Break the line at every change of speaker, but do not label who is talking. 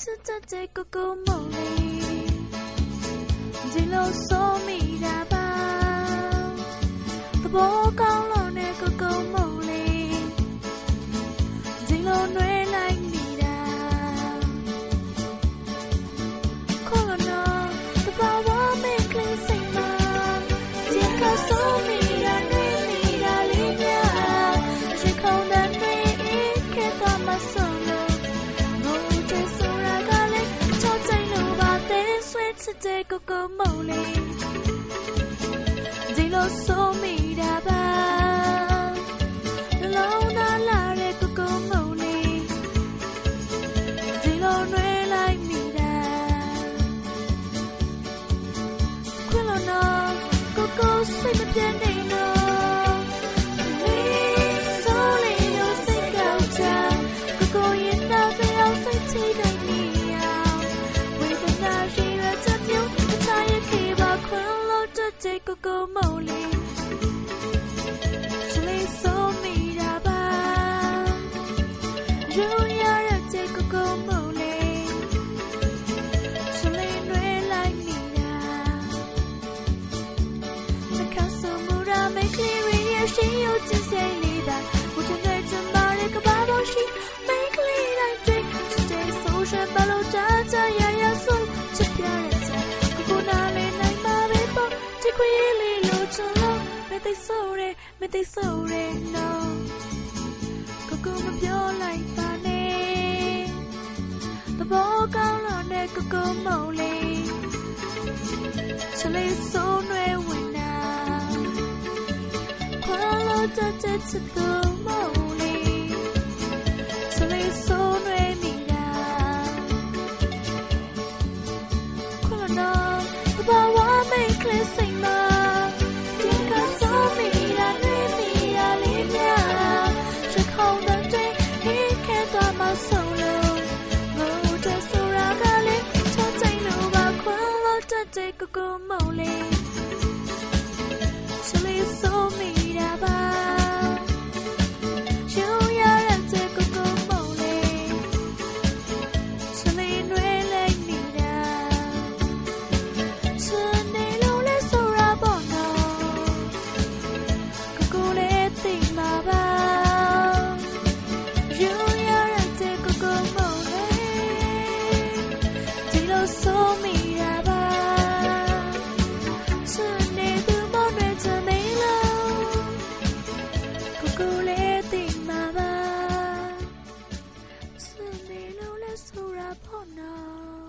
ချစ်တတ်တဲ့ကိုကိုမို့လေးဒီလိုဆိုမိတာပါသဘောကော စ်တဲ့ကိုကိုမို့လေးဒီလိုဆိုမိတာပါနှလုံးသားလာတဲ့ကိုကိုမို့လေးဒီလိုနှွေးလိုက်မိတာခွန်းလို့နော်ကိုကိုစိတ်မပြတ် လို့တတဲ့ကိုကိုမို့လေးစလေးဆိုမိတာပါယူရတဲ့ကိုကိုမို့လေးစလေးနှွေးလိုက်မိတာ The castle mura make clear ya she you to say leave Put in there to marry a babo she make clear like drink Today social ballo cha cha ya ya so သိဆိုးရဲမသိဆိုးရဲ no ကိုကိုမပြောလိုက်ပါနဲ့သဘောကောင်းလို့နဲ့ကိုကိုမုံလေးချလေးဆိုးနွယ်ဝင်နာခွာလို့တတ်တဲ့သူမုံလေးချလေးဆိုးနွယ်မိတာခွာလို့ us who are upon.